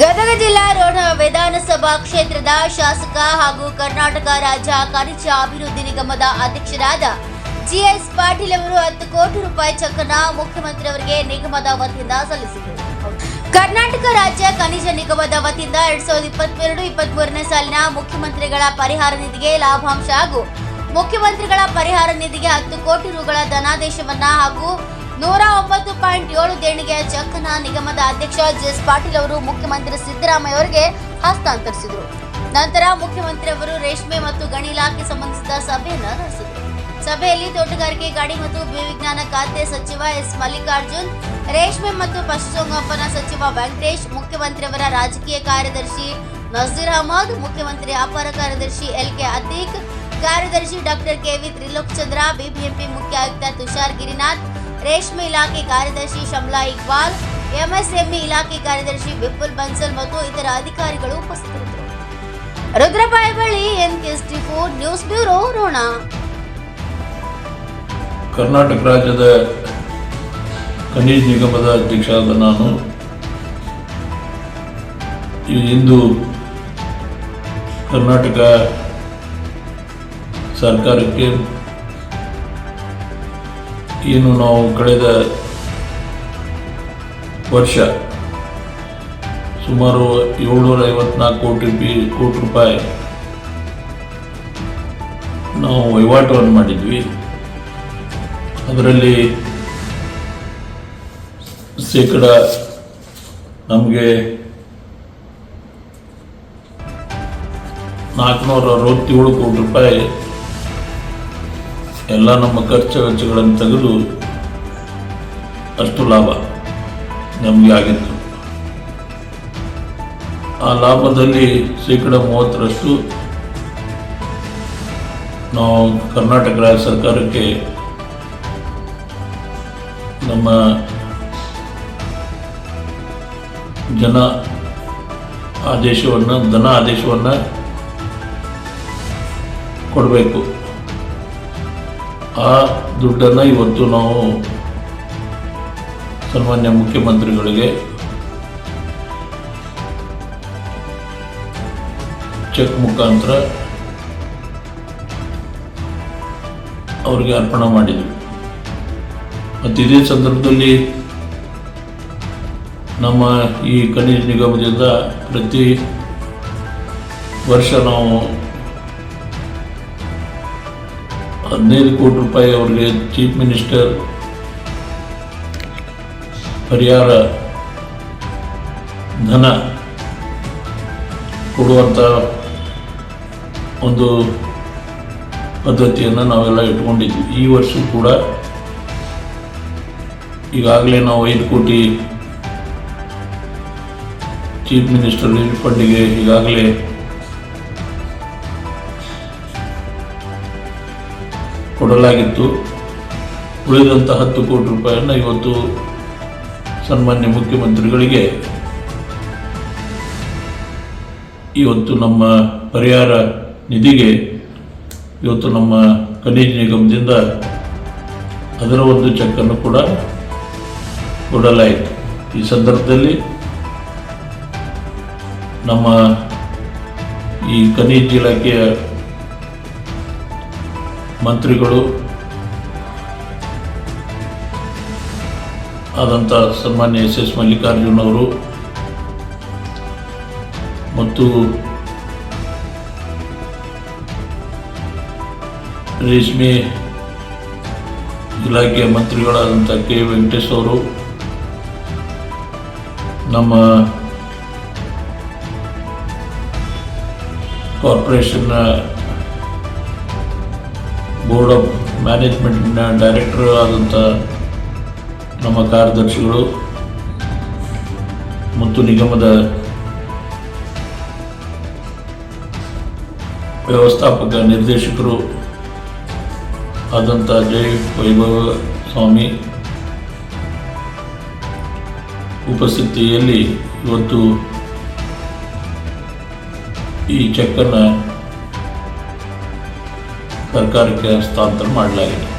ಗದಗ ಜಿಲ್ಲಾ ರೋಣ ವಿಧಾನಸಭಾ ಕ್ಷೇತ್ರದ ಶಾಸಕ ಹಾಗೂ ಕರ್ನಾಟಕ ರಾಜ್ಯ ಖನಿಜ ಅಭಿವೃದ್ಧಿ ನಿಗಮದ ಅಧ್ಯಕ್ಷರಾದ ಜಿಎಸ್ ಪಾಟೀಲ್ ಅವರು ಹತ್ತು ಕೋಟಿ ರೂಪಾಯಿ ಚಕ್ಕನ ಮುಖ್ಯಮಂತ್ರಿಯವರಿಗೆ ನಿಗಮದ ವತಿಯಿಂದ ಸಲ್ಲಿಸಿದರು. ಕರ್ನಾಟಕ ರಾಜ್ಯ ಖನಿಜ ನಿಗಮದ ವತಿಯಿಂದ ಎರಡ್ ಸಾವಿರದ ಇಪ್ಪತ್ತೆರಡು ಇಪ್ಪತ್ಮೂರನೇ ಸಾಲಿನ ಮುಖ್ಯಮಂತ್ರಿಗಳ ಪರಿಹಾರ ನಿಧಿಗೆ ಲಾಭಾಂಶ ಹಾಗೂ ಮುಖ್ಯಮಂತ್ರಿಗಳ ಪರಿಹಾರ ನಿಧಿಗೆ ಹತ್ತು ಕೋಟಿ ರುಗಳ ಧನಾದೇಶವನ್ನ ಹಾಗೂ ನೂರ ಒಂಬತ್ತು ಪಾಯಿಂಟ್ ಏಳು ದೇಣಿಗೆಯ ಚೆಕ್ನ ನಿಗಮದ ಅಧ್ಯಕ್ಷ ಜೆಸ್ ಪಾಟೀಲ್ ಅವರು ಮುಖ್ಯಮಂತ್ರಿ ಸಿದ್ದರಾಮಯ್ಯ ಅವರಿಗೆ ಹಸ್ತಾಂತರಿಸಿದರು. ನಂತರ ಮುಖ್ಯಮಂತ್ರಿ ಅವರು ರೇಷ್ಮೆ ಮತ್ತು ಗಣಿ ಇಲಾಖೆ ಸಂಬಂಧಿಸಿದ ಸಭೆಯನ್ನು ನಡೆಸಿದರು. ಸಭೆಯಲ್ಲಿ ತೋಟಗಾರಿಕೆ, ಗಾಡಿ ಮತ್ತು ಭೂವಿಜ್ಞಾನ ಖಾತೆ ಸಚಿವ ಎಸ್ ಮಲ್ಲಿಕಾರ್ಜುನ್, ರೇಷ್ಮೆ ಮತ್ತು ಪಶುಸಂಗೋಪನಾ ಸಚಿವ ವೆಂಕಟೇಶ್ ಮುಖ್ಯಮಂತ್ರಿಯವರ ರಾಜಕೀಯ ಕಾರ್ಯದರ್ಶಿ ನಜೀರ್ ಅಹಮದ್, ಮುಖ್ಯಮಂತ್ರಿ ಅಪರ ಕಾರ್ಯದರ್ಶಿ ಎಲ್ ಕೆ ಅತೀಕ್, ಕಾರ್ಯದರ್ಶಿ doctor KV Trilok Chandra, BBMP ಮುಖ್ಯ ಆಯುಕ್ತ ತುಷಾರ್ ಗಿರಿನಾಥ್ ರೇಷ್ಮೆ ಇಲಾಖೆ ಕಾರ್ಯದರ್ಶಿ ಶಮ್ಲಾ ಇಕ್ಬಾಲ್, ಎಂಎಸ್ಎಂಇ ಇಲಾಖೆ ಕಾರ್ಯದರ್ಶಿ ವಿಪುಲ್ ಬನ್ಸಲ್ ಮತ್ತು ಇತರ ಅಧಿಕಾರಿಗಳು ಉಪಸ್ಥಿತರಿದ್ದರು. ರುದ್ರಬಾಯಿ ಬಳಿ N K four news bureau Ron. Karnataka ರಾಜ್ಯದ ಖನಿಜ ನಿಗಮದ ಅಧ್ಯಕ್ಷರಾದ ನಾನು. ಇಂದು ಕರ್ನಾಟಕ ಸರ್ಕಾರಕ್ಕೆ ಏನು ನಾವು ಕಳೆದ ವರ್ಷ ಸುಮಾರು ಏಳ್ನೂರ ಐವತ್ನಾಲ್ಕು ಕೋಟಿ ರೂಪಾಯಿ ಕೋಟಿ ರೂಪಾಯಿ ನಾವು ವಹಿವಾಟವನ್ನು ಮಾಡಿದ್ವಿ. ಅದರಲ್ಲಿ ಶೇಕಡ ನಮಗೆ ನಾಲ್ಕುನೂರ ಅರವತ್ತೇಳು ಕೋಟಿ ರೂಪಾಯಿ ಎಲ್ಲ ನಮ್ಮ ಖರ್ಚು ವೆಚ್ಚಗಳನ್ನು ತೆಗೆದು ಅಷ್ಟು ಲಾಭ ನಮಗೆ ಆಗಿತ್ತು. ಆ ಲಾಭದಲ್ಲಿ ಶೇಕಡ ಮೂವತ್ತರಷ್ಟು ನಾವು ಕರ್ನಾಟಕ ರಾಜ್ಯ ಸರ್ಕಾರಕ್ಕೆ ನಮ್ಮ ಜನ ಆದೇಶವನ್ನು, ಧನ ಆದೇಶವನ್ನು ಕೊಡಬೇಕು. ಆ ದುಡ್ಡನ್ನು ಇವತ್ತು ನಾವು ಸನ್ಮಾನ್ಯ ಮುಖ್ಯಮಂತ್ರಿಗಳಿಗೆ ಚೆಕ್ ಮುಖಾಂತರ ಅವರಿಗೆ ಅರ್ಪಣೆ ಮಾಡಿದ್ವಿ. ಮತ್ತು ಇದೇ ಸಂದರ್ಭದಲ್ಲಿ ನಮ್ಮ ಈ ಖನಿಜ ನಿಗಮದಿಂದ ಪ್ರತಿ ವರ್ಷ ನಾವು ಹದಿನೈದು ಕೋಟಿ ರೂಪಾಯಿ ಅವರಿಗೆ ಚೀಫ್ ಮಿನಿಸ್ಟರ್ ಪರಿಹಾರ ಧನ ಕೊಡುವಂಥ ಒಂದು ಪದ್ಧತಿಯನ್ನು ನಾವೆಲ್ಲ ಇಟ್ಕೊಂಡಿದ್ವಿ ಈ ವರ್ಷ ಕೂಡ ಈಗಾಗಲೇ ನಾವು ಐದು ಕೋಟಿ ಚೀಫ್ ಮಿನಿಸ್ಟರ್ ರಿಲೀಫ್ ಫಂಡಿಗೆ ಈಗಾಗಲೇ ಕೊಡಲಾಗಿತ್ತು. ಉಳಿದಂಥ ಹತ್ತು ಕೋಟಿ ರೂಪಾಯಿಯನ್ನು ಇವತ್ತು ಸನ್ಮಾನ್ಯ ಮುಖ್ಯಮಂತ್ರಿಗಳಿಗೆ ಇವತ್ತು ನಮ್ಮ ಪರಿಹಾರ ನಿಧಿಗೆ, ಇವತ್ತು ನಮ್ಮ ಖನಿಜ ನಿಗಮದಿಂದ ಅದರ ಒಂದು ಚೆಕ್ಕನ್ನು ಕೂಡ ಕೊಡಲಾಯಿತು. ಈ ಸಂದರ್ಭದಲ್ಲಿ ನಮ್ಮ ಈ ಖನಿಜ ಇಲಾಖೆಯ ಮಂತ್ರಿಗಳು ಆದಂಥ ಸನ್ಮಾನ್ಯ ಎಸ್ ಎಸ್ ಮಲ್ಲಿಕಾರ್ಜುನ್ ಅವರು ಮತ್ತು ರೇಷ್ಮೆ ಇಲಾಖೆಯ ಮಂತ್ರಿಗಳಾದಂಥ ಕೆ ವೆಂಕಟೇಶ್ ಅವರು, ನಮ್ಮ ಕಾರ್ಪೊರೇಷನ್ನ ಬೋರ್ಡ್ ಆಫ್ ಮ್ಯಾನೇಜ್ಮೆಂಟ್ನ ಡೈರೆಕ್ಟರ್ ಆದಂಥ ನಮ್ಮ ಕಾರ್ಯದರ್ಶಿಗಳು ಮತ್ತು ನಿಗಮದ ವ್ಯವಸ್ಥಾಪಕ ನಿರ್ದೇಶಕರು ಆದಂಥ ಜಯ ವೈಭವ ಸ್ವಾಮಿ ಉಪಸ್ಥಿತಿಯಲ್ಲಿ ಇವತ್ತು ಈ ಚೆಕ್ಕನ್ನು ಸರ್ಕಾರಕ್ಕೆ ಹಸ್ತಾಂತರ ಮಾಡಲಾಗಿದೆ